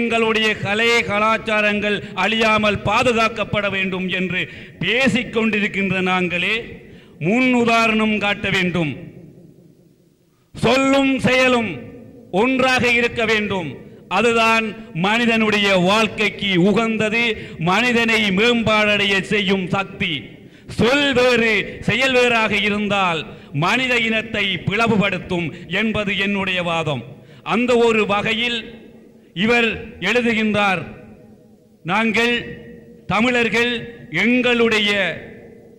எங்களுடைய கலை கலாச்சாரங்கள் அழியாமல் பாதுகாக்கப்பட வேண்டும் என்று பேசிக் கொண்டிருக்கின்ற நாங்களே முன் உதாரணம் காட்ட வேண்டும். சொல்லும் செயலும் ஒன்றாக இருக்க வேண்டும். அதுதான் மனிதனுடைய வாழ்க்கைக்கு உகந்தது மனிதனை மேம்பாடடைய செய்யும் சக்தி. சொல் வேறு செயல் வேறாக இருந்தால் மனித இனத்தை பிளவுபடுத்தும் என்பது என்னுடைய வாதம். அந்த ஒரு வகையில் இவர் எழுதுகின்றார் நாங்கள் தமிழர்கள் எங்களுடைய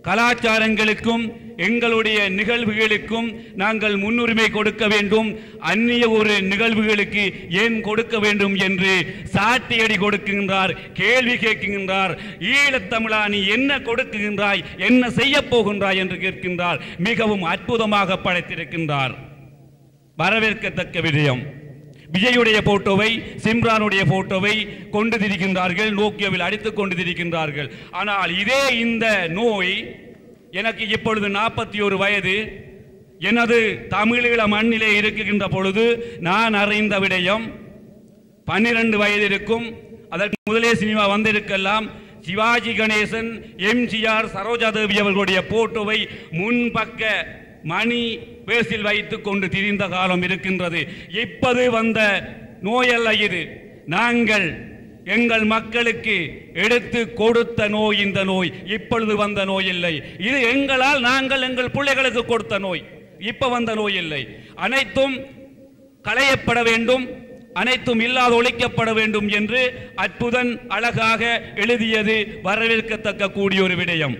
கலாச்சாரங்களுக்கும் எங்களுடைய நிகழ்வுகளுக்கும் நாங்கள் முன்னுரிமை கொடுக்க வேண்டும். அந்நிய ஒரு நிகழ்வுகளுக்கு ஏன் கொடுக்க வேண்டும்? என்று சாட்டியடி கொடுக்கின்றார் கேள்வி கேட்கின்றார். ஈழத்தமிழா நீ என்ன கொடுக்குகின்றாய்? என்ன செய்ய போகின்றாய்? என்று கேட்கின்றார். மிகவும் அற்புதமாக படைத்திருக்கின்றார். வரவேற்கத்தக்க விடயம். விஜயுடைய போட்டோவை சிம்ரானுடைய போட்டோவை கொண்டு திரிக்கின்றார்கள் நோக்கியோவில் அடித்துக் கொண்டு திரிக்கின்றார்கள் ஆனால் இதே இந்த நோய் எனக்கு இப்பொழுது நாற்பத்தி ஒரு வயது. எனது தமிழீழ மண்ணிலே இருக்குகின்ற பொழுது நான் அறிந்த விடயம் பன்னிரண்டு வயது இருக்கும். அதற்கு முதலே சினிமா வந்திருக்கலாம். சிவாஜி கணேசன் எம்ஜிஆர் சரோஜாதேவி அவர்களுடைய போட்டோவை முன்பக்க மணி பேசில் வைத்து கொண்டு திரிந்த காலம் இருக்கின்றது. இப்போது வந்த நோயல்ல இது. நாங்கள் எங்கள் மக்களுக்கு எடுத்து கொடுத்த நோய் இந்த நோய். இப்பொழுது வந்த நோய் இல்லை. இது எங்களால் நாங்கள் எங்கள் பிள்ளைகளுக்கு கொடுத்த நோய். இப்ப வந்த நோய் இல்லை. அனைத்தும் களையப்பட வேண்டும். அனைத்தும் இல்லாத ஒழிக்கப்பட வேண்டும் என்று அற்புதன் அழகாக எழுதியது வரவேற்கத்தக்க கூடிய ஒரு விடயம்.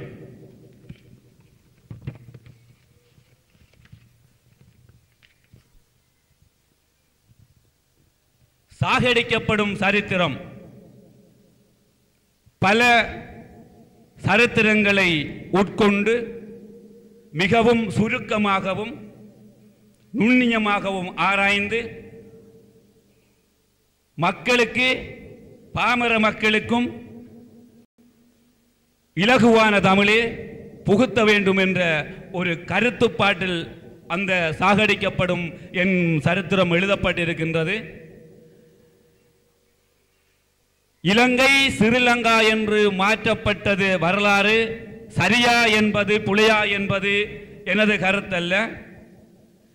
சாகடிக்கப்படும் சரித்திரம். பல சரித்திரங்களை உட்கொண்டு மிகவும் சுருக்கமாகவும் நுண்ணியமாகவும் ஆராய்ந்து மக்களுக்கு பாமர மக்களுக்கும் இலகுவான தமிழே புகுத்த வேண்டும் என்ற ஒரு கருத்துப்பாட்டில் அந்த சாகடிக்கப்படும் என் சரித்திரம் எழுதப்பட்டிருக்கின்றது. இலங்கை சிறிலங்கா என்று மாற்றப்பட்டது வரலாறு சரியா என்பது புளியா என்பது எனது கருத்தல்ல.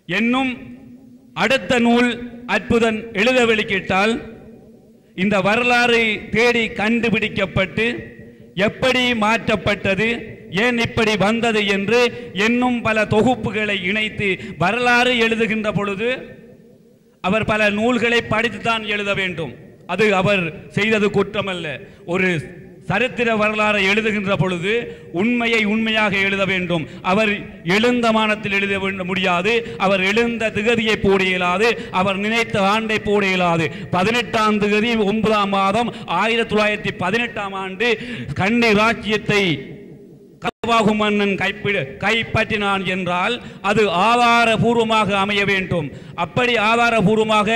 என்னும் அடுத்த நூல் அற்புதன் எழுத வெளிக்கிட்டால் இந்த வரலாறு தேடி கண்டுபிடிக்கப்பட்டு எப்படி மாற்றப்பட்டது ஏன் இப்படி வந்தது என்று என்னும் பல தொகுப்புகளை இணைத்து வரலாறு எழுதுகின்ற பொழுது அவர் பல நூல்களை படித்துத்தான் எழுத வேண்டும். அது அவர் செய்தது குற்றமல்ல. ஒரு சரித்திர வரலாறை எழுதுகின்ற பொழுது உண்மையை உண்மையாக எழுத வேண்டும். அவர் எழுந்த மானத்தில் எழுத வேண்டும் முடியாது. அவர் எழுந்த திகதியை போட இயலாது. அவர் நினைத்த ஆண்டை போட இயலாது. பதினெட்டாம் திகதி ஒன்பதாம் மாதம் ஆயிரத்தி தொள்ளாயிரத்தி பதினெட்டாம் ஆண்டு கண்ணி ராஜ்யத்தை கவாகு மன்னன் கைப்பிடு கைப்பற்றினான் என்றால் அது ஆதாரபூர்வமாக அமைய வேண்டும். அப்படி ஆதாரபூர்வமாக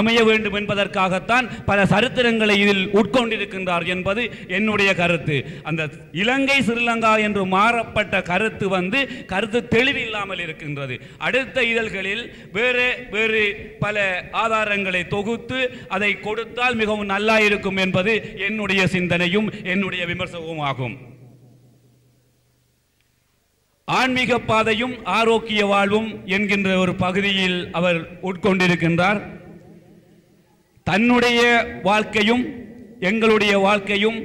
அமைய வேண்டும் என்பதற்காகத்தான் பல சரித்திரங்களை இதில் உட்கொண்டிருக்கின்றார் என்பது என்னுடைய கருத்து. அந்த இலங்கை ஸ்ரீலங்கா என்று மாறப்பட்ட கருத்து வந்து கருத்து தெளிவில்லாமல் இருக்கின்றது. அடுத்த இதழ்களில் வேறு வேறு பல ஆதாரங்களை தொகுத்து அதை கொடுத்தால் மிகவும் நல்லா இருக்கும் என்பது என்னுடைய சிந்தனையும் என்னுடைய விமர்சனமும் ஆகும். ஆன்மீக பாதையும் ஆரோக்கிய வாழ்வும் என்கின்ற ஒரு பகுதியில் அவர் உட்கொண்டிருக்கின்றார். தன்னுடைய வாழ்க்கையும் எங்களுடைய வாழ்க்கையும்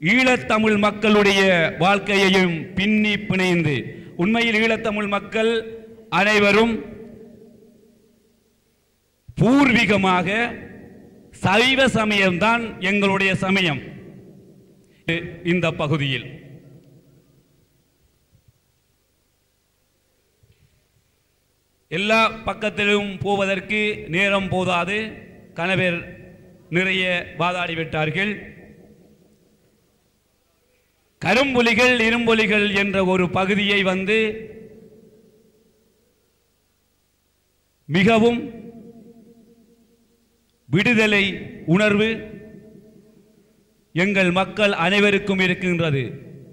ஈழத்தமிழ் மக்களுடைய வாழ்க்கையையும் பின்னி பிணைந்து உண்மையில் ஈழத்தமிழ் மக்கள் அனைவரும் பூர்வீகமாக சைவ சமயம்தான் எங்களுடைய சமயம். இந்த பகுதியில் எல்லா பக்கத்திலும் போவதற்கு நேரம் போதாது. கணவர் நிறைய வாதாடிவிட்டார்கள் கரும்புலிகள் இரும்புலிகள் என்ற ஒரு பகுதியை வந்து மிகவும் விடுதலை உணர்வு எங்கள் மக்கள் அனைவருக்கும் இருக்கின்றது.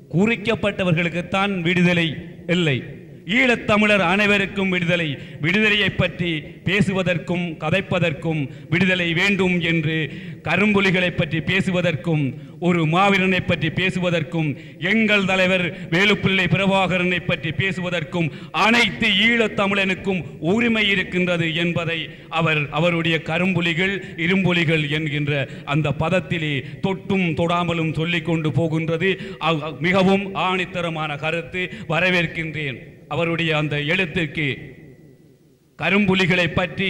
குறிக்கப்பட்டவர்களுக்குத்தான் விடுதலை இல்லை. ஈழத்தமிழர் அனைவருக்கும் விடுதலை. விடுதலையை பற்றி பேசுவதற்கும் கதைப்பதற்கும் விடுதலை வேண்டும் என்று கரும்புலிகளை பற்றி பேசுவதற்கும் ஒரு மாவீரனை பற்றி பேசுவதற்கும் எங்கள் தலைவர் வேலுப்பிள்ளை பிரபாகரனை பற்றி பேசுவதற்கும் அனைத்து ஈழத்தமிழனுக்கும் உரிமை இருக்கின்றது என்பதை அவர் அவருடைய கரும்புலிகள் இரும்புலிகள் என்கின்ற அந்த பதத்திலே தொட்டும் தொடாமலும் சொல்லி கொண்டு போகின்றது. அவ்- மிகவும் ஆணித்தரமான கருத்து வரவேற்கின்றேன். அவருடைய அந்த எழுத்திற்கு கரும்புலிகளை பற்றி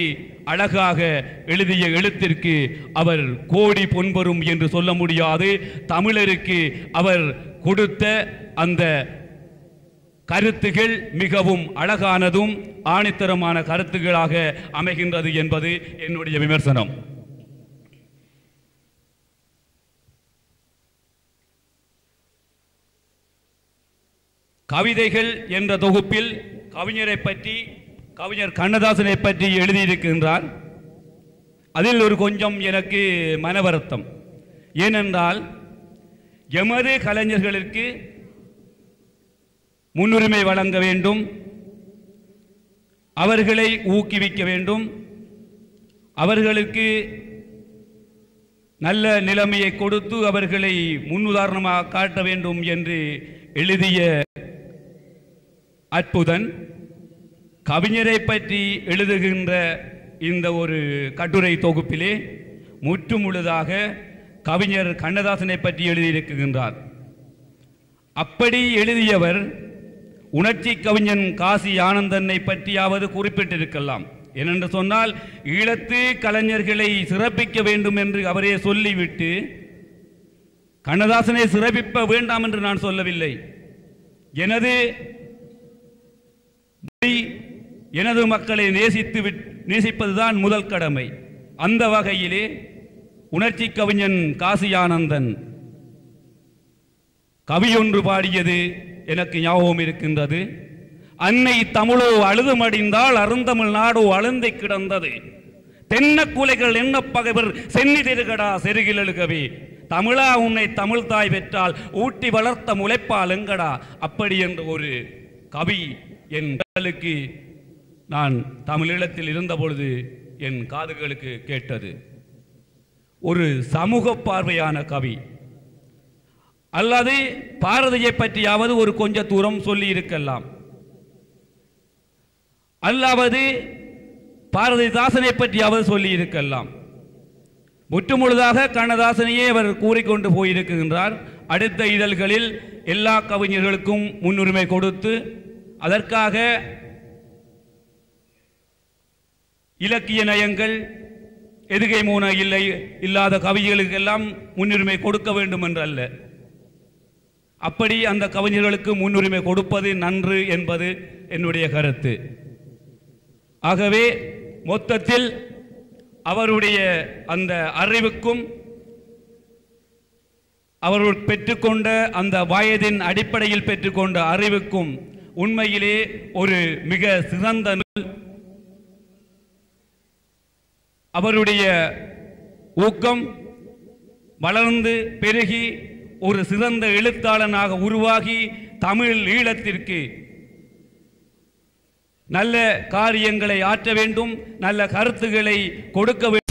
அழகாக எழுதிய எழுத்திற்கு அவர் கோடி பொன்பரும் என்று சொல்ல முடியாது. தமிழருக்கு அவர் கொடுத்த அந்த கருத்துகள் மிகவும் அழகானதும் ஆணித்தரமான கருத்துகளாக அமைகின்றது என்பது என்னுடைய விமர்சனம். கவிதைகள் என்ற தொகுப்பில் கவிஞரை பற்றி கவிஞர் கண்ணதாசனை பற்றி எழுதியிருக்கின்றார். அதில் ஒரு கொஞ்சம் எனக்கு மனவருத்தம். ஏனென்றால் எமது கலைஞர்களுக்கு முன்னுரிமை வழங்க வேண்டும் அவர்களை ஊக்குவிக்க வேண்டும் அவர்களுக்கு நல்ல நிலைமையை கொடுத்து அவர்களை முன்னுதாரணமாக காட்ட வேண்டும் என்று எழுதிய அற்புதன். கவிஞரை பற்றி எழுதுகின்ற இந்த ஒரு கட்டுரை தொகுப்பிலே முற்றுமுழுதாக கவிஞர் கண்ணதாசனை பற்றி எழுதியிருக்கின்றார். அப்படி எழுதியவர் உணர்ச்சி கவிஞன் காசி ஆனந்தனை பற்றியாவது குறிப்பிட்டிருக்கலாம். ஏனென்று சொன்னால் ஈழத்து கலைஞர்களை சிறப்பிக்க வேண்டும் என்று அவரே சொல்லிவிட்டு கண்ணதாசனை சிறப்பிப்ப வேண்டாம் என்று நான் சொல்லவில்லை. எனது மொழி, எனது மக்களை நேசித்து விட்- நேசிப்பதுதான் முதல் கடமை. அந்த வகையிலே உணர்ச்சி கவிஞன் காசி ஆனந்தன் கவியொன்று பாடியது எனக்கு ஞாபகம் இருக்கின்றது. அன்னை தமிழோ அழுதுமடிந்தால் அருந்தமிழ் நாடோ அழுந்தை கிடந்தது. தென்ன குலைகள் என்ன பகைவர் சென்னி திருகடா செருகில் எழுகவே. தமிழா உன்னை தமிழ் தாய் பெற்றால் ஊட்டி வளர்த்த முளைப்பால் எங்கடா? அப்படி என்ற ஒரு கவி என் கடலுக்கு நான் தமிழீழத்தில் இருந்தபொழுது என் காதுகளுக்கு கேட்டது. ஒரு சமூக பார்வையான கவி. அல்லது பாரதியை பற்றியாவது ஒரு கொஞ்ச தூரம் சொல்லி இருக்கலாம். அல்லாவது பாரதிதாசனை பற்றியாவது சொல்லி இருக்கலாம். முற்றுமுழுதாக கண்ணதாசனையே அவர் கூறிக்கொண்டு போயிருக்கின்றார். அடுத்த இதழ்களில் எல்லா கவிஞர்களுக்கும் முன்னுரிமை கொடுத்து அதற்காக இலக்கிய நயங்கள் எதுகை மூன இல்லை இல்லாத கவிஞர்களுக்கெல்லாம் முன்னுரிமை கொடுக்க வேண்டும் என்றல்ல அப்படி அந்த கவிஞர்களுக்கு முன்னுரிமை கொடுப்பது நன்று என்பது என்னுடைய கருத்து. ஆகவே மொத்தத்தில் அவருடைய அந்த அறிவுக்கும் அவர்கள் பெற்றுக்கொண்ட அந்த வயதின் அடிப்படையில் பெற்றுக்கொண்ட அறிவுக்கும் உண்மையிலே ஒரு மிக சிறந்த நூல். அவருடைய ஊக்கம் வளர்ந்து பெருகி ஒரு சிறந்த எழுத்தாளனாக உருவாகி தமிழ் ஈழத்திற்கு நல்ல காரியங்களை ஆற்ற வேண்டும் நல்ல கருத்துக்களை கொடுக்க வேண்டும்